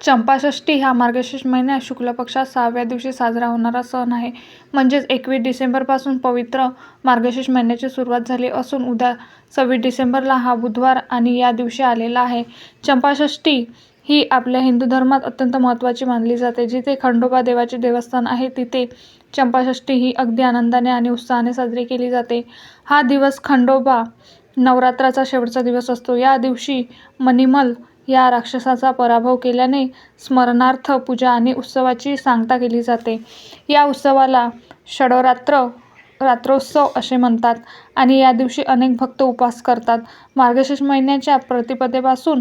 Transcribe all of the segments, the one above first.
चंपाषष्ठी हा मार्गशीर्ष महिन्यात शुक्ल पक्षात सहाव्या दिवशी साजरा होणारा सण आहे. म्हणजेच एकवीस डिसेंबरपासून पवित्र मार्गशीर्ष महिन्याची सुरुवात झाली असून उद्या सव्वीस डिसेंबरला हा बुधवार आणि या दिवशी आलेला आहे. चंपाषष्ठी ही आपल्या हिंदू धर्मात अत्यंत महत्त्वाची मानली जाते. जिथे खंडोबा देवाचे देवस्थान आहे तिथे चंपाषष्ठी ही अगदी आनंदाने आणि उत्साहाने साजरी केली जाते. हा दिवस खंडोबा नवरात्राचा शेवटचा दिवस असतो. या दिवशी मणिमल या राक्षसाचा पराभव केल्याने स्मरणार्थ पूजा आणि उत्सवाची सांगता केली जाते. या उत्सवाला षडरात्र रात्रोत्सव असे म्हणतात आणि या दिवशी अनेक भक्त उपवास करतात. मार्गशीर्ष महिन्याच्या प्रतिपदेपासून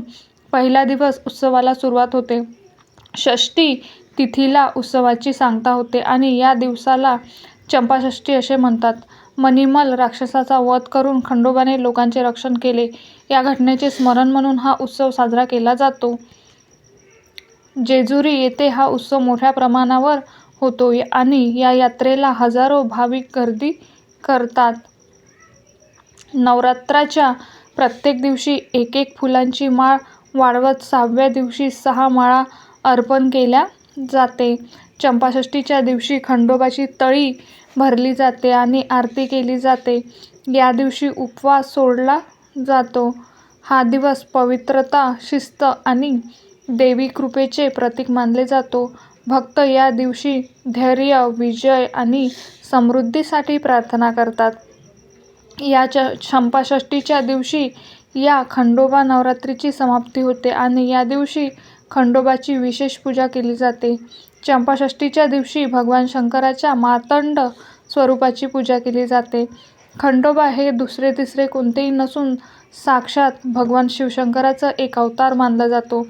पहिला दिवस उत्सवाला सुरुवात होते. षष्ठी तिथीला उत्सवाची सांगता होते आणि या दिवसाला चंपाषष्ठी असे म्हणतात. मणिमल राक्षसाचा वध करून खंडोबाने लोकांचे रक्षण केले या घटनेचे स्मरण म्हणून हा उत्सव साजरा केला जातो. जेजुरी येथे हा उत्सव मोठ्या प्रमाणावर होतो आणि या यात्रेला हजारो भाविक गर्दी करतात. नवरात्राच्या प्रत्येक दिवशी एक एक फुलांची माळ वाढवत सहाव्या दिवशी सहा माळा अर्पण केल्या जाते. चंपाषष्ठीच्या दिवशी खंडोबाची तळी भरली जाते आणि आरती केली जाते. या दिवशी उपवास सोडला जातो. हा दिवस पवित्रता, शिस्त आणि देवी कृपेचे प्रतीक मानले जातो. भक्त या दिवशी धैर्य, विजय आणि समृद्धीसाठी प्रार्थना करतात. या चंपाषष्ठीच्या दिवशी या खंडोबा नवरात्रीची समाप्ती होते आणि या दिवशी खंडोबाची विशेष पूजा केली जाते. चंपाषष्ठीच्या दिवशी भगवान शंकराच्या मातंड स्वरूपाची पूजा केली जाते. खंडोबा हे दुसरे तिसरे कोणतेही नसून साक्षात भगवान शिवशंकराचं एक अवतार मानला जातो.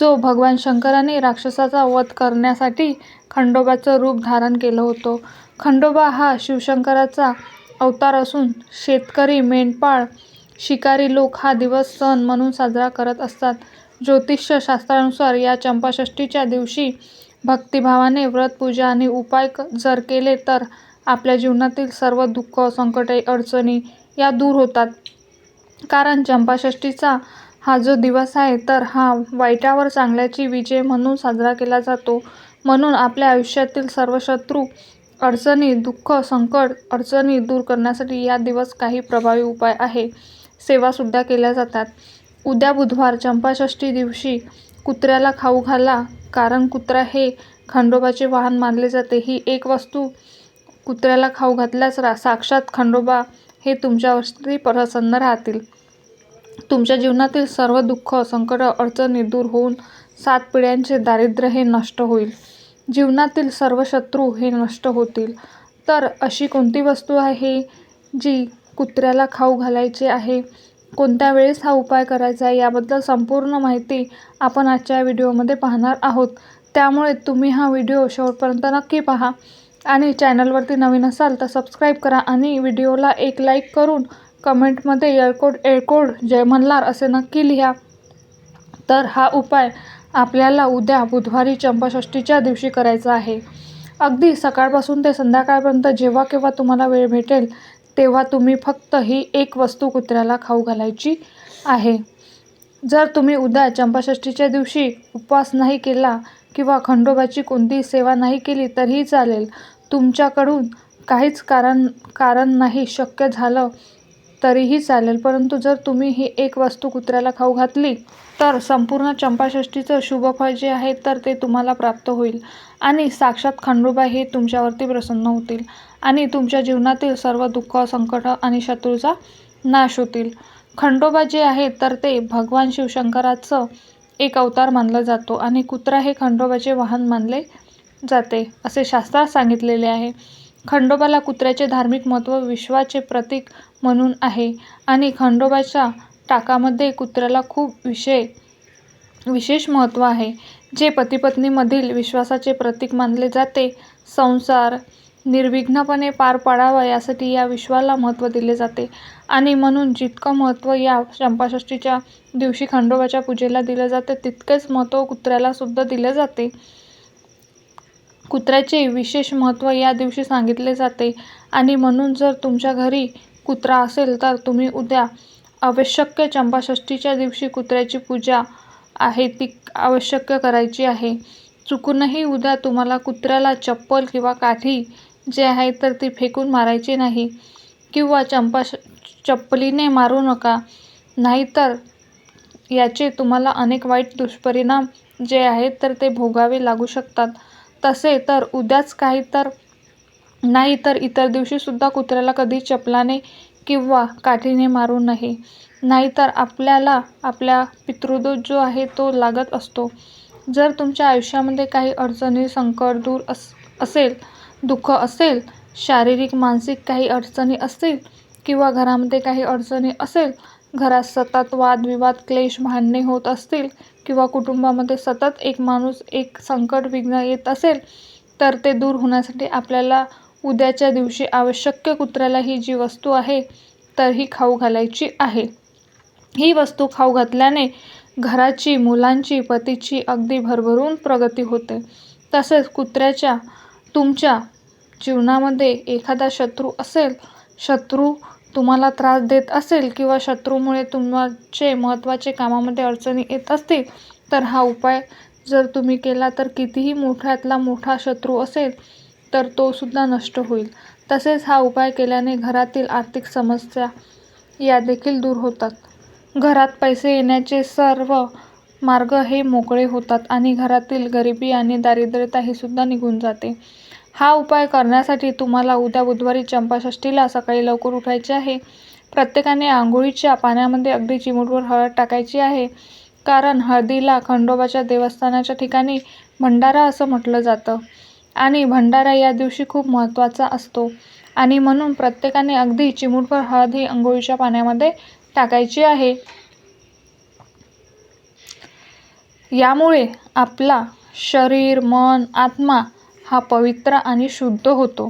जो भगवान शंकराने राक्षसाचा वध करण्यासाठी खंडोबाचं रूप धारण केलं होतं. खंडोबा हा शिवशंकराचा अवतार असून शेतकरी, मेंढपाळ, शिकारी लोक हा दिवस सण म्हणून साजरा करत असतात. ज्योतिषशास्त्रानुसार या चंपाषष्ठीच्या दिवशी भक्तिभावाने व्रत, पूजा आणि उपाय जर केले तर आपल्या जीवनातील सर्व दुःख, संकटे, अडचणी या दूर होतात. कारण चंपाषष्ठीचा हा जो दिवस आहे तर हा वाईटावर चांगल्याची विजय म्हणून साजरा केला जातो. म्हणून आपल्या आयुष्यातील सर्व शत्रू, अडचणी, दुःख, संकट, अडचणी दूर करण्यासाठी या दिवस काही प्रभावी उपाय आहे सेवासुद्धा केल्या जातात. उद्या बुधवार चंपाषष्ठी दिवशी कुत्र्याला खाऊ घाला कारण कुत्रा हे खंडोबाचे वाहन मानले जाते. ही एक वस्तू कुत्र्याला खाऊ घातल्यास रा साक्षात खंडोबा हे तुमच्यावरती प्रसन्न राहतील. तुमच्या जीवनातील सर्व दुःख, संकट, अडचणी दूर होऊन सात पिढ्यांचे दारिद्र्य हे नष्ट होईल. जीवनातील सर्व शत्रू हे नष्ट होतील. तर अशी कोणती वस्तू आहे जी कुत्र्याला खाऊ घालायची आहे? कोणत्या वेळेस हा उपाय करायचा आहे? याबद्दल संपूर्ण माहिती आपण आजच्या व्हिडिओमध्ये पाहणार आहोत. त्यामुळे तुम्ही हा व्हिडिओ शेवटपर्यंत नक्की पहा आणि चॅनलवरती नवीन असाल तर सबस्क्राईब करा आणि व्हिडिओला एक लाईक करून कमेंटमध्ये एअरकोड एअरकोड जय मल्हार असे नक्की लिहा. तर हा उपाय आपल्याला उद्या बुधवारी चंपाषष्ठीच्या दिवशी करायचा आहे. अगदी सकाळपासून ते संध्याकाळपर्यंत जेव्हा केव्हा तुम्हाला वेळ भेटेल तेव्हा तुम्ही फक्त ही एक वस्तू कुत्र्याला खाऊ घालायची आहे. जर तुम्ही उद्या चंपाषष्ठीच्या दिवशी उपवास नाही केला किंवा खंडोबाची कोणतीही सेवा नाही केली तरीही चालेल. तुमच्याकडून काहीच कारण कारण नाही शक्य झालं तरीही चालेल. परंतु जर तुम्ही ही एक वस्तू कुत्र्याला खाऊ घातली तर संपूर्ण चंपाषष्ठीचं शुभफळ जे आहे तर ते तुम्हाला प्राप्त होईल आणि साक्षात खंडोबा हे तुमच्यावरती प्रसन्न होतील आणि तुमच्या जीवनातील सर्व दुःख, संकट आणि शत्रूचा नाश होतील. खंडोबा जे आहे तर ते भगवान शिवशंकराचं एक अवतार मानला जातो आणि कुत्रा हे खंडोबाचे वाहन मानले जाते असे शास्त्रात सांगितलेले आहे. खंडोबाला कुत्र्याचे धार्मिक महत्त्व विश्वाचे प्रतीक म्हणून आहे आणि खंडोबाच्या टाकामध्ये कुत्र्याला खूप विशेष महत्त्व आहे. जे पतीपत्नीमधील विश्वासाचे प्रतीक मानले जाते. संसार निर्विघ्नपणे पार पाडावा यासाठी या विश्वाला महत्त्व दिले जाते आणि म्हणून जितकं महत्त्व या चंपाषष्ठीच्या दिवशी खंडोबाच्या पूजेला दिलं जाते तितकेच महत्त्व कुत्र्याला सुद्धा दिले जाते. कुत्र्याचे विशेष महत्त्व या दिवशी सांगितले जाते. आणि म्हणून जर तुमच्या घरी कुत्रा असेल तर तुम्ही उद्या आवश्यक चंपाषष्ठीच्या दिवशी कुत्र्याची पूजा आहे ती आवश्यक करायची आहे. चुकूनही उद्या तुम्हाला कुत्र्याला चप्पल किंवा काठी जे आहे तर ती फेकून मारायची नाही. किंवा चंपा चप्पलीने मारू नका. नाहीतर याचे तुम्हाला अनेक वाईट दुष्परिणाम जे आहेत तर ते भोगावे लागू शकतात. तसे तर उद्याच काही तर नाही तर इतर दिवशीसुद्धा कुत्र्याला कधी चपलाने किंवा काठीने मारू नये. नाहीतर आपल्याला आपल्या पितृदोष जो आहे तो लागत असतो. जर तुमच्या आयुष्यामध्ये काही अडचणी संकट दूर अस असेल दुःख असेल शारीरिक मानसिक काही अडचणी असतील किंवा घरामध्ये काही अडचणी असेल घरात सतत वादविवाद क्लेश भांडणे होत असतील किंवा कुटुंबामध्ये सतत एक माणूस एक संकट विघ्न येत असेल तर ते दूर होण्यासाठी आपल्याला उद्याच्या दिवशी आवश्यक कुत्र्याला ही जी वस्तू आहे तर ही खाऊ घालायची आहे. ही वस्तू खाऊ घातल्याने घराची मुलांची पतीची अगदी भरभरून प्रगती होते. तसेच कुत्र्याच्या तुमच्या जीवनामध्ये एखादा शत्रू असेल शत्रू तुम्हाला त्रास देत असेल किंवा शत्रूमुळे तुमचे महत्त्वाचे कामामध्ये अडचणी येत असतील तर हा उपाय जर तुम्ही केला तर कितीही मोठ्यातला मोठा शत्रू असेल तर तो सुद्धा नष्ट होईल. तसेच हा उपाय केल्याने घरातील आर्थिक समस्या या देखील दूर होतात. घरात पैसे येण्याचे सर्व मार्ग हे मोकळे होतात आणि घरातील गरिबी आणि दारिद्र्यता ही सुद्धा निघून जाते. हा उपाय करण्यासाठी तुम्हाला उद्या बुधवारी चंपाषष्ठीला सकाळी लवकर उठायचे आहे. प्रत्येकाने आंघोळीच्या पाण्यामध्ये अगदी चिमूटभर हळद टाकायची आहे. कारण हळदीला खंडोबाच्या देवस्थानाच्या ठिकाणी भंडारा असं म्हटलं जातं. आणि भंडारा या दिवशी खूप महत्त्वाचा असतो. आणि म्हणून प्रत्येकाने अगदी चिमूटभर हळद ही आंघोळीच्या पाण्यामध्ये टाकायची आहे. यामुळे आपला शरीर मन आत्मा हा पवित्र आणि शुद्ध होतो.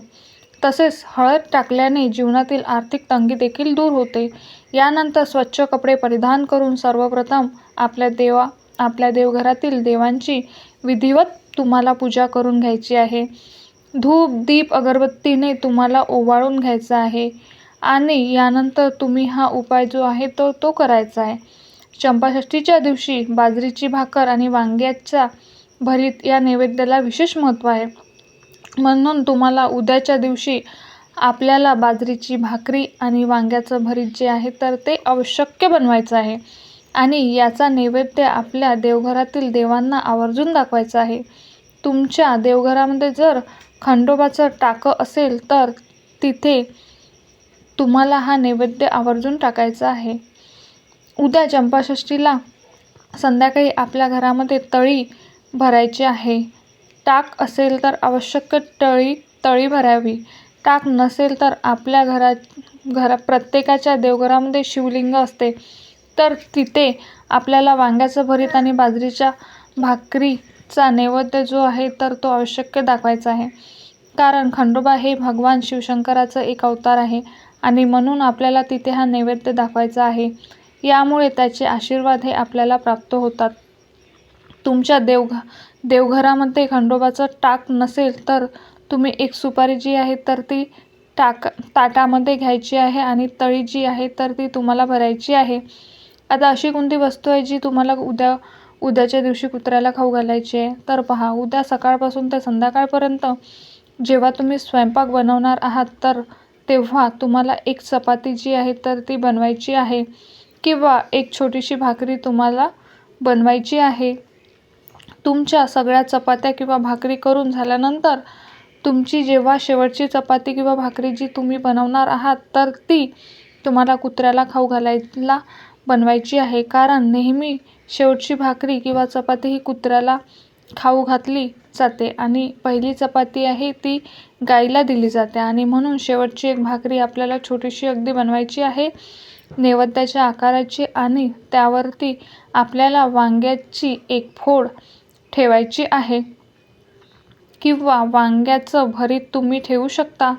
तसेच हळद टाकल्याने जीवनातील आर्थिक तंगी देखील दूर होते. यानंतर स्वच्छ कपडे परिधान करून सर्वप्रथम आपल्या देवा आपल्या देवघरातील देवांची विधिवत तुम्हाला पूजा करून घ्यायची आहे. धूप दीप अगरबत्तीने तुम्हाला ओवाळून घ्यायचं आहे. आणि यानंतर तुम्ही हा उपाय जो आहे तो तो करायचा आहे. चंपाषष्ठीच्या दिवशी बाजरीची भाकर आणि वांग्याच्या भरीत या नैवेद्याला विशेष महत्त्व आहे. म्हणून तुम्हाला उद्याच्या दिवशी आपल्याला बाजरीची भाकरी आणि वांग्याचं भरीत जे आहे तर ते आवश्यक बनवायचं आहे. आणि याचा नैवेद्य आपल्या देवघरातील देवांना आवर्जून दाखवायचा आहे. तुमच्या देवघरामध्ये जर खंडोबाचं टाकं असेल तर तिथे तुम्हाला हा नैवेद्य आवर्जून टाकायचा आहे. उद्या चंपाषष्ठीला संध्याकाळी आपल्या घरामध्ये तळी भरायची आहे. टाक असेल तर आवश्यक तळी तळी भरावी. टाक नसेल तर आपल्या घरात घरा प्रत्येकाच्या देवघरामध्ये शिवलिंग असते. तर तिथे आपल्याला वांग्याचं भरीत आणि बाजरीच्या भाकरीचा नैवेद्य जो आहे तर तो आवश्यक दाखवायचा आहे. कारण खंडोबा हे भगवान शिवशंकराचं एक अवतार आहे आणि म्हणून आपल्याला तिथे हा नैवेद्य दाखवायचा आहे. यामुळे त्याचे आशीर्वाद हे आपल्याला प्राप्त होतात. तुमच्या देवघ देवघरामध्ये खंडोबाचं टाक नसेल तर तुम्ही एक सुपारी जी आहे तर ती टाक ताटामध्ये घ्यायची आहे आणि तळी जी आहे तर ती तुम्हाला भरायची आहे. आता अशी कोणती वस्तू आहे जी तुम्हाला उद्या उद्याच्या दिवशी कुत्र्याला खाऊ घालायची आहे? तर पहा उद्या सकाळपासून ते संध्याकाळपर्यंत जेव्हा तुम्ही स्वयंपाक बनवणार आहात तर तेव्हा तुम्हाला एक चपाती जी आहे तर ती बनवायची आहे किंवा एक छोटीशी भाकरी तुम्हाला बनवायची आहे. तुमच्या सगळ्या चपात्या किंवा भाकरी करून झाल्यानंतर तुमची जेव्हा शेवटची चपाती किंवा भाकरी जी तुम्ही बनवणार आहात तर ती तुम्हाला कुत्र्याला खाऊ घालायला बनवायची आहे. कारण नेहमी शेवटची भाकरी किंवा चपाती ही कुत्र्याला खाऊ घातली जाते आणि पहिली चपाती आहे ती गाईला दिली जाते आणि म्हणून शेवटची एक भाकरी आपल्याला छोटीशी अगदी बनवायची आहे. नैवेद्याच्या आकाराची आणि त्यावरती आपल्याला वांग्याची एक फोड ठेवायची आहे. किंवा वांग्याचं भरीत तुम्ही ठेवू शकता.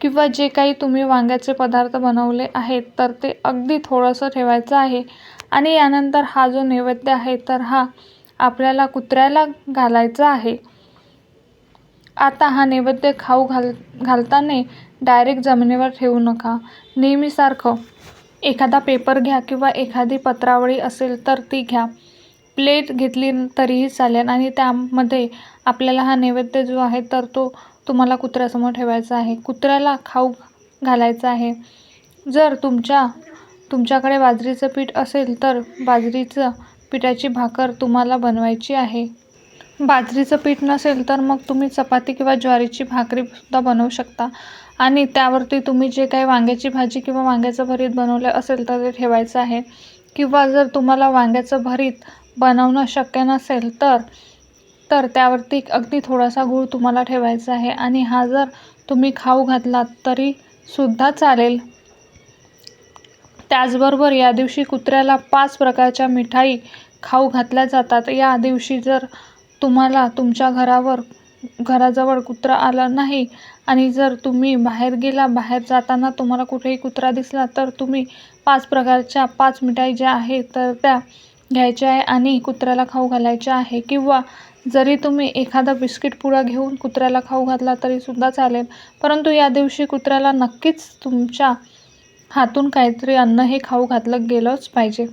किंवा जे काही तुम्ही वांग्याचे पदार्थ बनवले आहेत तर ते अगदी थोडंसं ठेवायचं आहे. आणि यानंतर हा जो नैवेद्य आहे तर हा आपल्याला कुत्र्याला घालायचा आहे. आता हा नैवेद्य खाऊ घाल घालताना डायरेक्ट जमिनीवर ठेवू नका. नेहमीसारखं एखादा पेपर घ्या किंवा एखादी पत्रावळी असेल तर ती घ्या. प्लेट घेतली तरीही चालेल आणि त्यामध्ये आपल्याला हा नैवेद्य जो आहे तर तो तुम्हाला कुत्र्यासमोर ठेवायचा आहे. कुत्र्याला खाऊ घालायचा आहे. जर तुमच्या तुमच्याकडे बाजरीचं पीठ असेल तर बाजरीचं पिठाची भाकर तुम्हाला बनवायची आहे. बाजरीचं पीठ नसेल तर मग तुम्ही चपाती किंवा ज्वारीची भाकरीसुद्धा बनवू शकता. आणि त्यावरती तुम्ही जे काही वांग्याची भाजी किंवा वांग्याचं भरीत बनवलं असेल तर ते ठेवायचं आहे. किंवा जर तुम्हाला वांग्याचं भरीत बनवणं शक्य नसेल तर तर त्यावरती अगदी थोडासा गूळ तुम्हाला ठेवायचा आहे. आणि हा जर तुम्ही खाऊ घातलात तरी सुद्धा चालेल. त्याचबरोबर या दिवशी कुत्र्याला पाच प्रकारच्या मिठाई खाऊ घातल्या जातात. या दिवशी जर तुम्हाला तुमच्या घरावर घराजवळ कुत्रा आला नाही आणि जर तुम्ही बाहेर गेला बाहेर जाताना तुम्हाला कुठेही कुत्रा दिसला तर तुम्ही पाच प्रकारच्या पाच मिठाई ज्या आहेत तर त्या घ्यायचे आहे आणि कुत्र्याला खाऊ घालायचे आहे. किंवा जरी तुम्ही एखादा बिस्किट पुडा घेऊन कुत्र्याला खाऊ घातला तरीसुद्धा चालेल. परंतु या दिवशी कुत्र्याला नक्कीच तुमच्या हातून काहीतरी अन्न हे खाऊ घातलं गेलंच पाहिजे.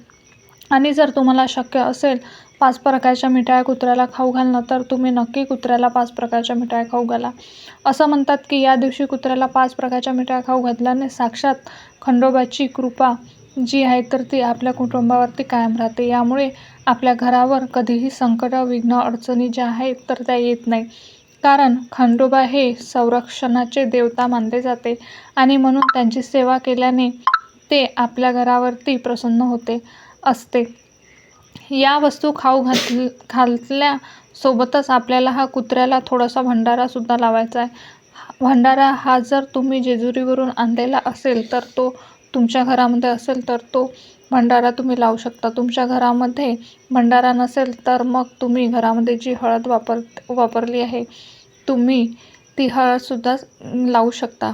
आणि जर तुम्हाला शक्य असेल पाच प्रकारच्या मिठाया कुत्र्याला खाऊ घालणं तर तुम्ही नक्की कुत्र्याला पाच प्रकारच्या मिठाया खाऊ घाला. असं म्हणतात की या दिवशी कुत्र्याला पाच प्रकारच्या मिठाया खाऊ घातल्याने साक्षात खंडोबाची कृपा जी आहे तर ती आपल्या कुटुंबावरती कायम राहते. यामुळे आपल्या घरावर कधीही संकट विघ्न अडचणी ज्या आहेत तर त्या येत नाही. कारण खंडोबा हे संरक्षणाचे देवता मानले जाते आणि म्हणून त्यांची सेवा केल्याने ते आपल्या घरावरती प्रसन्न होते असते. या वस्तू खाऊ घातल घातल्यासोबतच आपल्याला हा कुत्र्याला थोडासा भंडारासुद्धा लावायचा आहे. भंडारा हा जर तुम्ही जेजुरीवरून आणलेला असेल तर तो तुमच्या घरामध्ये असेल तर तो भंडारा तुम्ही लावू शकता. तुमच्या घरामध्ये भंडारा नसेल तर मग तुम्ही घरामध्ये जी हळद वापर वापरली आहे तुम्ही ती हळदसुद्धा लावू शकता.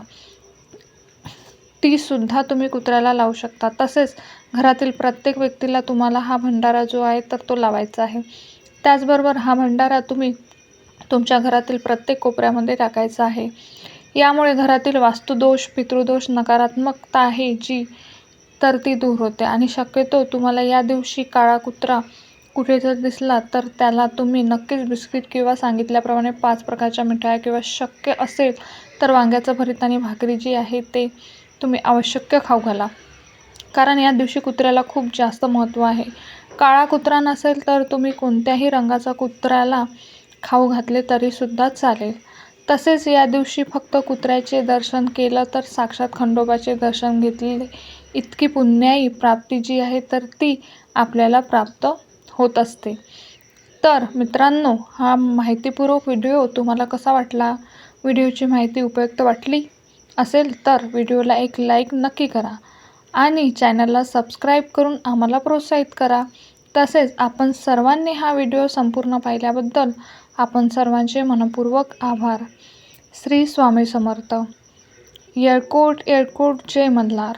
तीसुद्धा तुम्ही कुत्र्याला लावू शकता. तसेच घरातील प्रत्येक व्यक्तीला तुम्हाला हा भंडारा जो आहे तर तो लावायचा आहे. त्याचबरोबर हा भंडारा तुम्ही तुमच्या घरातील प्रत्येक कोपऱ्यामध्ये टाकायचा आहे. यामुळे घरातील वास्तुदोष पितृदोष नकारात्मकता आहे जी तर ती दूर होते. आणि शक्यतो तुम्हाला या दिवशी काळा कुत्रा कुठे जर दिसला तर त्याला तुम्ही नक्कीच बिस्किट किंवा सांगितल्याप्रमाणे पाच प्रकारच्या मिठाया किंवा शक्य असेल तर वांग्याचं भरीत आणि भाकरी जी आहे ते तुम्ही आवश्यक खाऊ घाला. कारण या दिवशी कुत्र्याला खूप जास्त महत्त्व आहे. काळा कुत्रा नसेल तर तुम्ही कोणत्याही रंगाचा कुत्र्याला खाऊ घातले तरीसुद्धा चालेल. तसेच या दिवशी फक्त कुत्र्याचे दर्शन केलं तर साक्षात खंडोबाचे दर्शन घेतले. इतकी पुण्याई प्राप्ती जी आहे तर ती आपल्याला प्राप्त होत असते. तर मित्रांनो हा माहितीपूर्वक व्हिडिओ तुम्हाला कसा वाटला? व्हिडिओची माहिती उपयुक्त वाटली असेल तर व्हिडिओला एक लाईक नक्की करा आणि चॅनलला सबस्क्राईब करून आम्हाला प्रोत्साहित करा. तसेच आपण सर्वांनी हा व्हिडिओ संपूर्ण पाहिल्याबद्दल आपण सर्वांचे मनपूर्वक आभार. श्री स्वामी समर्थ. येळकोट येळकोट जय मल्हार